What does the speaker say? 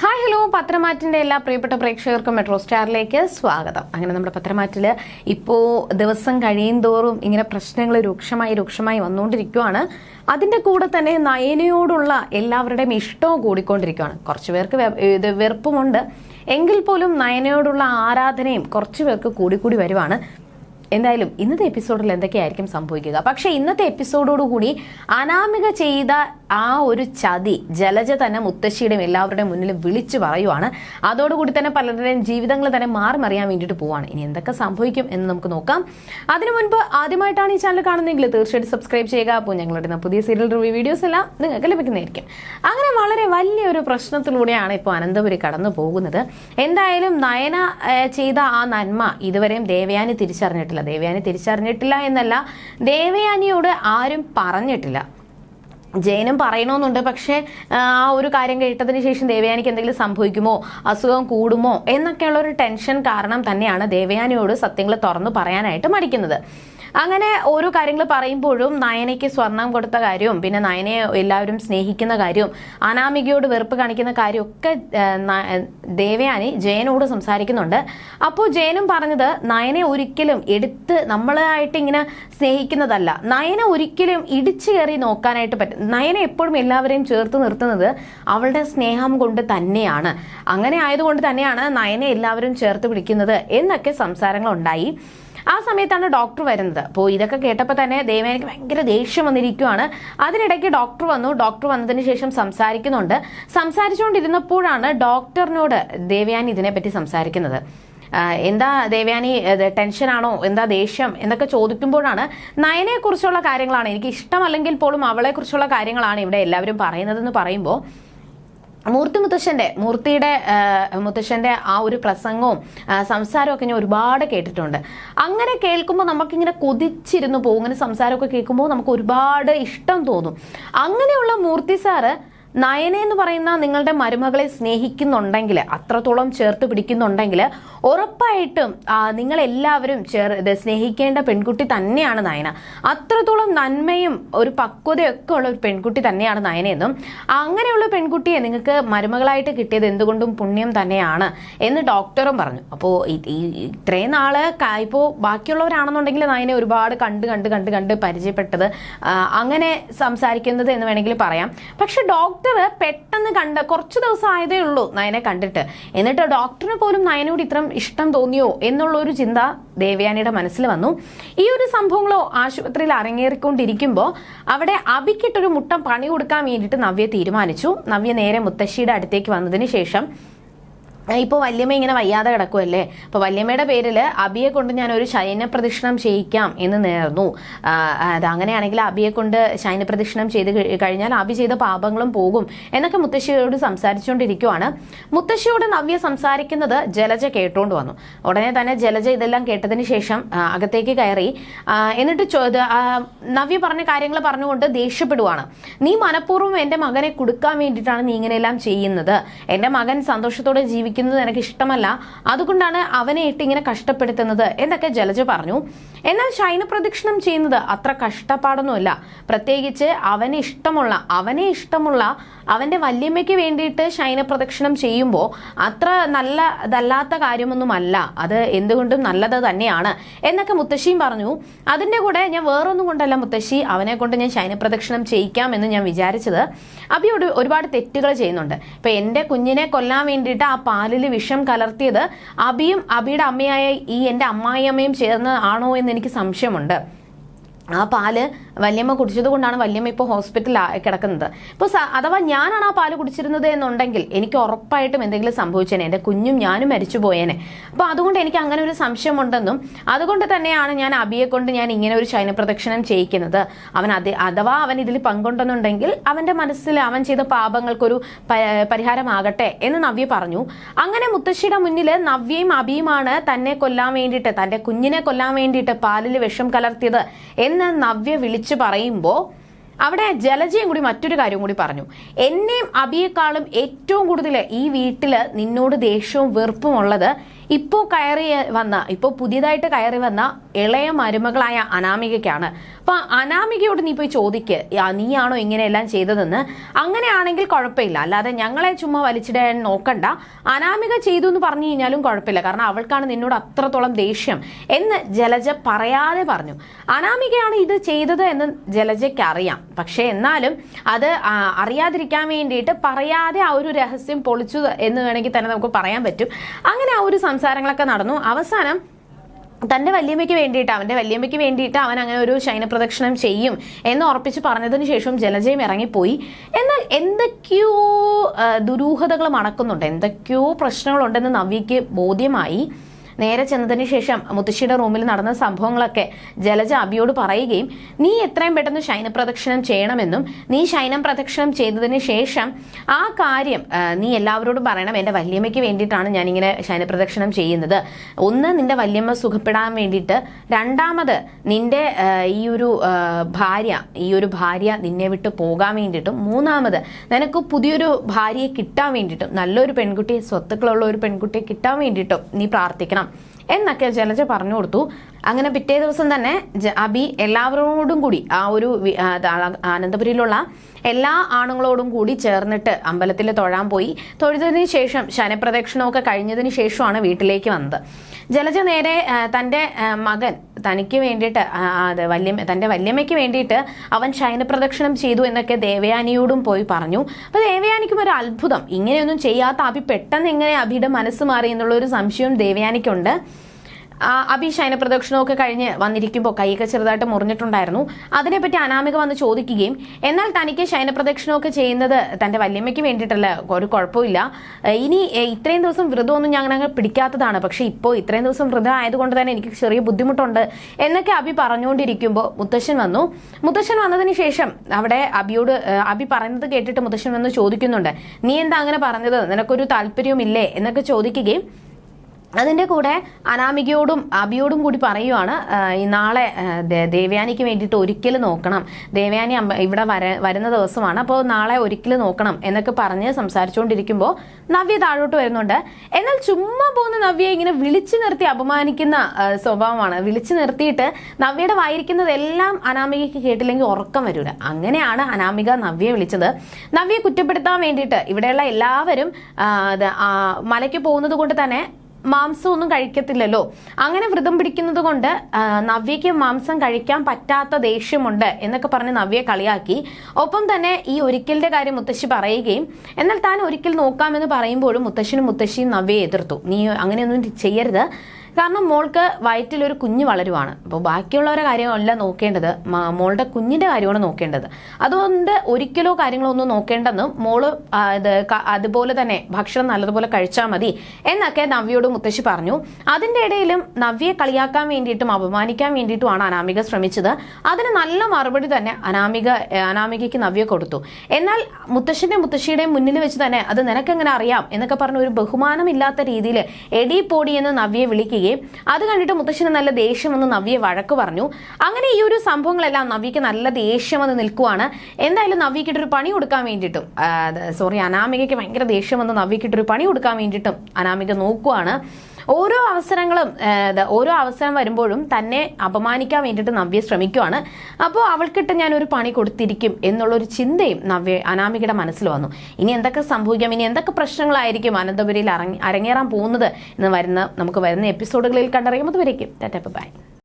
Hi hello പത്രമാറ്റിന്റെ എല്ലാ പ്രിയപ്പെട്ട പ്രേക്ഷകർക്കും മെട്രോ സ്റ്റാറിലേക്ക് സ്വാഗതം. അങ്ങനെ നമ്മുടെ പത്രമാറ്റിൽ ഇപ്പോൾ ദിവസം കഴിയും തോറും ഇങ്ങനെ പ്രശ്നങ്ങൾ രൂക്ഷമായി രൂക്ഷമായി വന്നുകൊണ്ടിരിക്കുകയാണ് അതിന്റെ കൂടെ തന്നെ നയനയോടുള്ള എല്ലാവരുടെയും ഇഷ്ടവും കൂടിക്കൊണ്ടിരിക്കുകയാണ് കുറച്ച് പേർക്ക് ഇത് വെറുപ്പുമുണ്ട്. എങ്കിൽ പോലും നയനയോടുള്ള ആരാധനയും കുറച്ച് പേർക്ക് കൂടിക്കൂടി വരുവാണ്. എന്തായാലും ഇന്നത്തെ എപ്പിസോഡിൽ എന്തൊക്കെയായിരിക്കും സംഭവിക്കുക? പക്ഷേ ഇന്നത്തെ എപ്പിസോഡോടുകൂടി അനാമിക ചെയ്ത ആ ഒരു ചതി ജലജ തന്നെ മുത്തശ്ശിയുടെയും എല്ലാവരുടെയും മുന്നിൽ വിളിച്ചു പറയുവാണ്. അതോടുകൂടി തന്നെ പലരുടെയും ജീവിതങ്ങൾ തന്നെ മാറി മറിയാൻ വേണ്ടിയിട്ട് പോവാണ്. ഇനി എന്തൊക്കെ സംഭവിക്കും എന്ന് നമുക്ക് നോക്കാം. അതിനു മുൻപ് ആദ്യമായിട്ടാണ് ഈ ചാനൽ കാണുന്നതെങ്കിൽ തീർച്ചയായിട്ടും സബ്സ്ക്രൈബ് ചെയ്യുക. അപ്പോൾ ഞങ്ങളുടെ പുതിയ സീരിയൽ റിവ്യൂ വീഡിയോസ് എല്ലാം നിങ്ങൾക്ക് ലഭിക്കുന്നതായിരിക്കും. അങ്ങനെ വളരെ വലിയൊരു പ്രശ്നത്തിലൂടെയാണ് ഇപ്പോൾ അനന്തപുരി കടന്നു പോകുന്നത്. എന്തായാലും നയന ചെയ്ത ആ നന്മ ഇതുവരെയും ദേവയാനി തിരിച്ചറിഞ്ഞിട്ടില്ല. ദേവയാനി തിരിച്ചറിഞ്ഞിട്ടില്ല എന്നല്ല. ദേവയാനിയോട് ആരും പറഞ്ഞിട്ടില്ല. ജയനും പറയണമെന്നുണ്ട് പക്ഷേ ആ ഒരു കാര്യം കേട്ടതിന് ശേഷം ദേവയാനിക്ക് എന്തെങ്കിലും സംഭവിക്കുമോ? അസുഖം കൂടുമോ? എന്നൊക്കെയുള്ള ഒരു ടെൻഷൻ കാരണം തന്നെയാണ് ദേവയാനിയോട് സത്യങ്ങൾ തുറന്നു പറയാനായിട്ട് മടിക്കുന്നത്. അങ്ങനെ ഓരോ കാര്യങ്ങൾ പറയുമ്പോഴും നയനയ്ക്ക് സ്വർണം കൊടുത്ത കാര്യവും പിന്നെ നയനയെ എല്ലാവരും സ്നേഹിക്കുന്ന കാര്യവും അനാമികയോട് വെറുപ്പ് കാണിക്കുന്ന കാര്യമൊക്കെ ദേവയാനി ജയനോട് സംസാരിക്കുന്നുണ്ട്. അപ്പോൾ ജയനും പറഞ്ഞത് നയനെ ഒരിക്കലും എടുത്ത് നമ്മളായിട്ട് ഇങ്ങനെ സ്നേഹിക്കുന്നതല്ല. നയനെ ഒരിക്കലും ഇടിച്ചു കയറി നോക്കാനായിട്ട് പറ്റും നയനെ എപ്പോഴും എല്ലാവരെയും ചേർത്ത് നിർത്തുന്നത് അവളുടെ സ്നേഹം കൊണ്ട് തന്നെയാണ്. അങ്ങനെ ആയതുകൊണ്ട് തന്നെയാണ് നയനെ എല്ലാവരും ചേർത്ത് പിടിക്കുന്നത് എന്നൊക്കെ സംസാരങ്ങൾ ഉണ്ടായി ആ സമയത്താണ് ഡോക്ടർ വരുന്നത്. അപ്പോൾ ഇതൊക്കെ കേട്ടപ്പോൾ തന്നെ ദേവയാനിക്ക് ഭയങ്കര ദേഷ്യം വന്നിരിക്കുകയാണ് അതിനിടയ്ക്ക് ഡോക്ടർ വന്നു. ഡോക്ടർ വന്നതിന് ശേഷം സംസാരിക്കുന്നുണ്ട്. സംസാരിച്ചുകൊണ്ടിരുന്നപ്പോഴാണ് ഡോക്ടറിനോട് ദേവയാനി ഇതിനെപ്പറ്റി സംസാരിക്കുന്നത്. എന്താ ദേവയാനി ടെൻഷനാണോ? എന്താ ദേഷ്യം? എന്നൊക്കെ ചോദിക്കുമ്പോഴാണ് നയനെക്കുറിച്ചുള്ള കാര്യങ്ങളാണ് എനിക്ക് ഇഷ്ടമല്ലെങ്കിൽ പോലും അവളെക്കുറിച്ചുള്ള കാര്യങ്ങളാണ് ഇവിടെ എല്ലാവരും പറയുന്നതെന്ന് പറയുമ്പോൾ മൂർത്തി മുത്തശ്ശന്റെ മൂർത്തിയുടെ മുത്തശ്ശന്റെ ആ ഒരു പ്രസംഗവും സംസാരവും ഒക്കെ ഞാൻ ഒരുപാട് കേട്ടിട്ടുണ്ട്. അങ്ങനെ കേൾക്കുമ്പോൾ നമുക്കിങ്ങനെ കൊതിച്ചിരുന്നു പോകും. ഇങ്ങനെ സംസാരമൊക്കെ കേൾക്കുമ്പോൾ നമുക്ക് ഒരുപാട് ഇഷ്ടം തോന്നും. അങ്ങനെയുള്ള മൂർത്തി സാറ് നയനെ എന്ന് പറയുന്ന നിങ്ങളുടെ മരുമകളെ സ്നേഹിക്കുന്നുണ്ടെങ്കിൽ അത്രത്തോളം ചേർത്ത് പിടിക്കുന്നുണ്ടെങ്കിൽ ഉറപ്പായിട്ടും നിങ്ങളെല്ലാവരും ചേർ സ്നേഹിക്കേണ്ട പെൺകുട്ടി തന്നെയാണ് നയന. അത്രത്തോളം നന്മയും ഒരു പക്വതയൊക്കെ ഉള്ള ഒരു പെൺകുട്ടി തന്നെയാണ് നയനയെന്നും അങ്ങനെയുള്ള പെൺകുട്ടിയെ നിങ്ങൾക്ക് മരുമകളായിട്ട് കിട്ടിയത് എന്തുകൊണ്ടും പുണ്യം തന്നെയാണ് എന്ന് ഡോക്ടറും പറഞ്ഞു. അപ്പോൾ ഇത്രയും ക- ഇപ്പോൾ ബാക്കിയുള്ളവരാണെന്നുണ്ടെങ്കിൽ നയനെ ഒരുപാട് കണ്ട് കണ്ട് കണ്ട് കണ്ട് പരിചയപ്പെട്ടത് അങ്ങനെ സംസാരിക്കുന്നത് എന്ന് വേണമെങ്കിൽ പറയാം. പക്ഷെ ഡോക്ടർ പെട്ടെന്ന് കണ്ട് കുറച്ച് ദിവസം ആയതേ ഉള്ളൂ നയനെ കണ്ടിട്ട്. എന്നിട്ട് ഡോക്ടറിന് പോലും നയനോട് ഇത്ര ഇഷ്ടം തോന്നിയോ എന്നുള്ള ഒരു ചിന്ത ദേവയാനിയുടെ മനസ്സിൽ വന്നു. ഈ ഒരു സംഭവങ്ങളോ ആശുപത്രിയിൽ അരങ്ങേറിക്കൊണ്ടിരിക്കുമ്പോൾ അവിടെ അബിക്കിട്ടൊരു മുട്ടം പണി കൊടുക്കാൻ വേണ്ടിയിട്ട് നവ്യ തീരുമാനിച്ചു. നവ്യ നേരെ മുത്തശ്ശിയുടെ അടുത്തേക്ക് വന്നതിന് ശേഷം ഇപ്പോൾ വല്യമ്മ ഇങ്ങനെ വയ്യാതെ കിടക്കുമല്ലേ അപ്പോൾ വല്യമ്മയുടെ പേരിൽ അബിയെ കൊണ്ട് ഞാൻ ഒരു ശയന പ്രദക്ഷിണം ചെയ്യിക്കാം എന്ന് നേർന്നു. അത് അങ്ങനെയാണെങ്കിൽ അബിയെ കൊണ്ട് ശയന പ്രദക്ഷിണം ചെയ്ത് കഴിഞ്ഞാൽ അബി ചെയ്ത പാപങ്ങളും പോകും എന്നൊക്കെ മുത്തശ്ശിയോട് സംസാരിച്ചുകൊണ്ടിരിക്കുവാണ്. മുത്തശ്ശിയോട് നവ്യ സംസാരിക്കുന്നത് ജലജ കേട്ടോണ്ട് വന്നു. ഉടനെ തന്നെ ജലജ ഇതെല്ലാം കേട്ടതിന് ശേഷം അകത്തേക്ക് കയറി എന്നിട്ട് നവ്യ പറഞ്ഞ കാര്യങ്ങൾ പറഞ്ഞുകൊണ്ട് ദേഷ്യപ്പെടുവാണ്. നീ മനഃപൂർവം എന്റെ മകനെ കൊടുക്കാൻ വേണ്ടിയിട്ടാണ് നീ ഇങ്ങനെയെല്ലാം ചെയ്യുന്നത്. എന്റെ മകൻ സന്തോഷത്തോടെ ജീവിക്കുന്നത് എനിക്ക് ഇഷ്ടമല്ല. അതുകൊണ്ടാണ് അവനെ ഇട്ട് ഇങ്ങനെ കഷ്ടപ്പെടുത്തുന്നത് എന്നൊക്കെ ജലജ പറഞ്ഞു. എന്നാൽ ശൈന പ്രദക്ഷിണം ചെയ്യുന്നത് അത്ര കഷ്ടപ്പാടൊന്നുമല്ല. പ്രത്യേകിച്ച് അവന് ഇഷ്ടമുള്ള അവനെ ഇഷ്ടമുള്ള അവന്റെ വല്യമ്മയ്ക്ക് വേണ്ടിയിട്ട് ശൈന പ്രദക്ഷിണം ചെയ്യുമ്പോൾ അത്ര നല്ലതല്ലാത്ത കാര്യമൊന്നുമല്ല. അത് എന്തുകൊണ്ടും നല്ലത് തന്നെയാണ് എന്നൊക്കെ മുത്തശ്ശിയും പറഞ്ഞു. അതിന്റെ കൂടെ ഞാൻ വേറൊന്നും കൊണ്ടല്ല മുത്തശ്ശി. അവനെ കൊണ്ട് ഞാൻ ശൈന പ്രദക്ഷിണം ചെയ്യിക്കാം എന്ന് ഞാൻ വിചാരിച്ചത്. അബിയോട് ഒരുപാട് തെറ്റുകൾ ചെയ്യുന്നുണ്ട്. ഇപ്പൊ എന്റെ കുഞ്ഞിനെ കൊല്ലാൻ വേണ്ടിയിട്ട് ആ പാലിൽ വിഷം കലർത്തിയത് അബിയും അബിയുടെ അമ്മയായ ഈ എന്റെ അമ്മായിയമ്മയും ചേർന്ന് ആണോ എന്ന് എനിക്ക് സംശയമുണ്ട്. ആ പാൽ വല്യമ്മ കുടിച്ചത് കൊണ്ടാണ് വല്യമ്മ ഇപ്പോൾ ഹോസ്പിറ്റലിൽ കിടക്കുന്നത്. ഇപ്പോൾ അഥവാ ഞാനാണ് ആ പാൽ കുടിച്ചിരുന്നത് എന്നുണ്ടെങ്കിൽ എനിക്ക് ഉറപ്പായിട്ടും എന്തെങ്കിലും സംഭവിച്ചേനെ. എന്റെ കുഞ്ഞും ഞാനും മരിച്ചു പോയേനെ. അപ്പോൾ അതുകൊണ്ട് എനിക്ക് അങ്ങനെ ഒരു സംശയമുണ്ടെന്നും അതുകൊണ്ട് തന്നെയാണ് ഞാൻ അബിയെ കൊണ്ട് ഞാൻ ഇങ്ങനെ ഒരു ശയന പ്രദക്ഷിണം ചെയ്യിക്കുന്നത്. അവൻ അത് അഥവാ അവൻ ഇതിൽ പങ്കുണ്ടെന്നുണ്ടെങ്കിൽ അവന്റെ മനസ്സിൽ അവൻ ചെയ്ത പാപങ്ങൾക്കൊരു പരിഹാരമാകട്ടെ എന്ന് നവ്യ പറഞ്ഞു. അങ്ങനെ മുത്തശ്ശിയുടെ മുന്നിൽ നവ്യയും അബിയുമാണ് തന്നെ കൊല്ലാൻ വേണ്ടിയിട്ട് തന്റെ കുഞ്ഞിനെ കൊല്ലാൻ വേണ്ടിയിട്ട് പാലിൽ വിഷം കലർത്തിയത് എന്ന് നവ്യ വിളിച്ചു പറയുമ്പോൾ അവിടെ ജലജയും കൂടി മറ്റൊരു കാര്യം കൂടി പറഞ്ഞു. എന്നെയും അബിയേക്കാളും ഏറ്റവും കൂടുതൽ ഈ വീട്ടിൽ നിന്നോട് ദേഷ്യവും വെറുപ്പും ഉള്ളത് ഇപ്പോൾ കയറി വന്ന ഇപ്പോൾ പുതിയതായിട്ട് കയറി വന്ന ഇളയ മരുമകളായ അനാമികയ്ക്കാണ്. അപ്പോൾ അനാമികയോട് നീ പോയി ചോദിക്ക് "യാ, നീയാണോ ഇങ്ങനെയെല്ലാം ചെയ്തതെന്ന്? അങ്ങനെയാണെങ്കിൽ കുഴപ്പമില്ല. അല്ലാതെ ഞങ്ങളെ ചുമ്മാ വലിച്ചിടാൻ നോക്കണ്ട. അനാമിക ചെയ്തു എന്ന് പറഞ്ഞു കഴിഞ്ഞാലും കുഴപ്പമില്ല. കാരണം അവൾക്കാണ് നിന്നോട് അത്രത്തോളം ദേഷ്യം എന്ന് ജലജ പറയാതെ പറഞ്ഞു. അനാമികയാണ് ഇത് ചെയ്തത് എന്ന് ജലജയ്ക്ക് അറിയാം. പക്ഷേ എന്നാലും അത് അറിയാതിരിക്കാൻ വേണ്ടിയിട്ട് പറയാതെ ആ ഒരു രഹസ്യം പൊളിച്ചു എന്ന് വേണമെങ്കിൽ തന്നെ നമുക്ക് പറയാൻ പറ്റും. അങ്ങനെ ആ ഒരു സംസാരങ്ങളൊക്കെ നടന്നു. അവസാനം തന്റെ വല്യമ്മയ്ക്ക് വേണ്ടിയിട്ട് അവന്റെ വല്യമ്മയ്ക്ക് വേണ്ടിയിട്ട് അവൻ അങ്ങനെ ഒരു ശയനപ്രദക്ഷിണം ചെയ്യും എന്ന് ഉറപ്പിച്ച് പറഞ്ഞതിന് ശേഷം ജലജയം ഇറങ്ങിപ്പോയി. എന്നാൽ എന്തൊക്കെയോ ദുരൂഹതകൾ മണക്കുന്നുണ്ട്. എന്തൊക്കെയോ പ്രശ്നങ്ങളുണ്ടെന്ന് നവ്യയ്ക്ക് ബോധ്യമായി. നേരെ ചെന്നതിന് ശേഷം മുത്തശ്ശിയുടെ റൂമിൽ നടന്ന സംഭവങ്ങളൊക്കെ ജലജ അബിയോട് പറയുകയും നീ എത്രയും പെട്ടെന്ന് ശയനപ്രദക്ഷിണം ചെയ്യണമെന്നും നീ ശൈനം പ്രദക്ഷിണം ചെയ്തതിന് ശേഷം ആ കാര്യം നീ എല്ലാവരോടും പറയണം. എന്റെ വല്യമ്മയ്ക്ക് വേണ്ടിയിട്ടാണ് ഞാനിങ്ങനെ ശയനപ്രദക്ഷിണം ചെയ്യുന്നത്. ഒന്ന് നിന്റെ വല്യമ്മ സുഖപ്പെടാൻ വേണ്ടിയിട്ട്. രണ്ടാമത് നിന്റെ ഈ ഒരു ഭാര്യ ഈ ഒരു ഭാര്യ നിന്നെ വിട്ട് പോകാൻ വേണ്ടിയിട്ടും. മൂന്നാമത് നിനക്ക് പുതിയൊരു ഭാര്യയെ കിട്ടാൻ വേണ്ടിയിട്ടും നല്ലൊരു പെൺകുട്ടിയെ സ്വത്തുക്കളുള്ള ഒരു പെൺകുട്ടിയെ കിട്ടാൻ വേണ്ടിയിട്ടും നീ പ്രാർത്ഥിക്കണം. എന്നൊക്കെ ജലജ പറഞ്ഞു കൊടുത്തു. അങ്ങനെ പിറ്റേ ദിവസം തന്നെ അബി എല്ലാവരോടും കൂടി ആ ഒരു അനന്തപുരിയിലുള്ള എല്ലാ ആണുങ്ങളോടും കൂടി ചേർന്നിട്ട് അമ്പലത്തിൽ തൊഴാൻ പോയി. തൊഴുതതിന് ശേഷം ശനപ്രദക്ഷിണമൊക്കെ കഴിഞ്ഞതിന് ശേഷമാണ് വീട്ടിലേക്ക് വന്നത്. ജലജ നേരെ തന്റെ മകൻ തനിക്ക് വേണ്ടിയിട്ട് അത് വല്യമ്മ തന്റെ വല്യമ്മയ്ക്ക് വേണ്ടിയിട്ട് അവൻ ശയനപ്രദക്ഷിണം ചെയ്തു എന്നൊക്കെ ദേവയാനിയോടും പോയി പറഞ്ഞു. അപ്പോൾ ദേവയാനിക്കും ഒരു അത്ഭുതം. ഇങ്ങനെയൊന്നും ചെയ്യാത്ത അഭി പെട്ടെന്ന് എങ്ങനെ അഭിയുടെ മനസ്സ് മാറി എന്നുള്ള ഒരു സംശയവും ദേവയാനിക്കുണ്ട്. ആ, അഭി ശയനപ്രദക്ഷിണമൊക്കെ കഴിഞ്ഞ് വന്നിരിക്കുമ്പോൾ കൈയൊക്കെ ചെറുതായിട്ട് മുറിഞ്ഞിട്ടുണ്ടായിരുന്നു. അതിനെപ്പറ്റി അനാമിക വന്ന് ചോദിക്കുകയും എന്നാൽ തനിക്ക് ശയനപ്രദക്ഷിണമൊക്കെ ചെയ്യുന്നത് തന്റെ വല്യമ്മയ്ക്ക് വേണ്ടിയിട്ടല്ല ഒരു കുഴപ്പമില്ല. ഇനി ഇത്രയും ദിവസം വ്രതമൊന്നും ഞാൻ അങ്ങനെ പിടിക്കാത്തതാണ്. പക്ഷേ ഇപ്പോൾ ഇത്രയും ദിവസം വ്രതം ആയതുകൊണ്ട് തന്നെ എനിക്ക് ചെറിയ ബുദ്ധിമുട്ടുണ്ട്. എന്നൊക്കെ അഭി പറഞ്ഞുകൊണ്ടിരിക്കുമ്പോൾ മുത്തശ്ശൻ വന്നു. മുത്തശ്ശൻ വന്നതിന് ശേഷം അവിടെ അബിയോട് അബി പറയുന്നത് കേട്ടിട്ട് മുത്തശ്ശൻ വന്ന് ചോദിക്കുന്നുണ്ട്. നീ എന്താ അങ്ങനെ പറഞ്ഞത്? നിനക്കൊരു താല്പര്യവുമില്ലേ? എന്നൊക്കെ ചോദിക്കുകയും അതിന്റെ കൂടെ അനാമികയോടും അബിയോടും കൂടി പറയുവാണ് നാളെ ദേവയാനിക്ക് വേണ്ടിയിട്ട് ഒരിക്കൽ നോക്കണം. ദേവയാനി അമ്പ- ഇവിടെ വര വരുന്ന ദിവസമാണ്. അപ്പോൾ നാളെ ഒരിക്കൽ നോക്കണം എന്നൊക്കെ പറഞ്ഞ് സംസാരിച്ചുകൊണ്ടിരിക്കുമ്പോൾ നവ്യ താഴോട്ട് വരുന്നുണ്ട്. എന്നാൽ ചുമ്മാ പോകുന്ന നവ്യയെ ഇങ്ങനെ വിളിച്ചു നിർത്തി അപമാനിക്കുന്ന സ്വഭാവമാണ്. വിളിച്ചു നിർത്തിയിട്ട് നവ്യയുടെ വായിരിക്കുന്നതെല്ലാം അനാമികയ്ക്ക് കേട്ടില്ലെങ്കിൽ ഉറക്കം വരൂല. അങ്ങനെയാണ് അനാമിക നവ്യയെ വിളിച്ചത്. നവ്യയെ കുറ്റപ്പെടുത്താൻ വേണ്ടിയിട്ട് ഇവിടെയുള്ള എല്ലാവരും മലയ്ക്ക് പോകുന്നത് കൊണ്ട് തന്നെ മാംസം ഒന്നും കഴിക്കത്തില്ലല്ലോ. അങ്ങനെ വ്രതം പിടിക്കുന്നത് കൊണ്ട് നവ്യയ്ക്ക് മാംസം കഴിക്കാൻ പറ്റാത്ത ദേഷ്യമുണ്ട് എന്നൊക്കെ പറഞ്ഞ് നവ്യയെ കളിയാക്കി. ഒപ്പം തന്നെ ഈ ഒരിക്കലിന്റെ കാര്യം മുത്തശ്ശി പറയുകയും എന്നാൽ താൻ ഒരിക്കൽ നോക്കാമെന്ന് പറയുമ്പോഴും മുത്തശ്ശനും മുത്തശ്ശിയും നവ്യയെ എതിർത്തു. നീ അങ്ങനെയൊന്നും ചെയ്യരുത്. കാരണം മോൾക്ക് വയറ്റിൽ ഒരു കുഞ്ഞ് വളരുവാണ്. അപ്പോൾ ബാക്കിയുള്ളവരുടെ കാര്യമല്ല നോക്കേണ്ടത്. മോളുടെ കുഞ്ഞിന്റെ കാര്യമാണ് നോക്കേണ്ടത്. അതുകൊണ്ട് ഒരിക്കലോ കാര്യങ്ങളൊന്നും നോക്കേണ്ടെന്നും മോൾ ഇത് അതുപോലെ തന്നെ ഭക്ഷണം നല്ലതുപോലെ കഴിച്ചാൽ മതി എന്നൊക്കെ നവ്യയോട് മുത്തശ്ശി പറഞ്ഞു. അതിന്റെ ഇടയിലും നവ്യയെ കളിയാക്കാൻ വേണ്ടിയിട്ടും അപമാനിക്കാൻ വേണ്ടിയിട്ടുമാണ് അനാമിക ശ്രമിച്ചത്. അതിന് നല്ല മറുപടി തന്നെ അനാമിക അനാമികയ്ക്ക് നവ്യ കൊടുത്തു. എന്നാൽ മുത്തശ്ശന്റെ മുത്തശ്ശിയുടെയും മുന്നിൽ വെച്ച് തന്നെ അത് നിനക്കെങ്ങനെ അറിയാം എന്നൊക്കെ പറഞ്ഞ ഒരു ബഹുമാനമില്ലാത്ത രീതിയിൽ എടി പോടി എന്ന് നവ്യയെ വിളിക്കുകയും അത് കണ്ടിട്ട് മുത്തശ്ശന് നല്ല ദേഷ്യം വന്ന് നവ്യയെ വഴക്ക് പറഞ്ഞു. അങ്ങനെ ഈ ഒരു സംഭവങ്ങളെല്ലാം നവ്യക്ക് നല്ല ദേഷ്യം വന്ന് നിൽക്കുവാണ്. എന്തായാലും നവ്യക്കിട്ടൊരു പണി കൊടുക്കാൻ വേണ്ടിയിട്ടും സോറി അനാമികയ്ക്ക് ഭയങ്കര ദേഷ്യം വന്ന് നവ്യക്കിട്ടൊരു പണി കൊടുക്കാൻ വേണ്ടിയിട്ടും അനാമിക നോക്കുവാണ്. ഓരോ അവസരങ്ങളും ഓരോ അവസരം വരുമ്പോഴും തന്നെ അപമാനിക്കാൻ വേണ്ടിയിട്ട് നവ്യ ശ്രമിക്കുവാണ്. അപ്പോൾ അവൾക്കിട്ട് ഞാൻ ഒരു പണി കൊടുത്തിരിക്കും എന്നുള്ളൊരു ചിന്തയും നവ്യ അനാമികയുടെ മനസ്സിൽ വന്നു. ഇനി എന്തൊക്കെ സംഭവിക്കാം? ഇനി എന്തൊക്കെ പ്രശ്നങ്ങളായിരിക്കും അനന്തപുരിയിൽ അരങ്ങ- അരങ്ങേറാൻ പോകുന്നത് എന്ന് വരുന്ന നമുക്ക് വരുന്ന എപ്പിസോഡുകളിൽ കണ്ടറിയുമ്പോൾ അതുവരേക്കും ബൈ.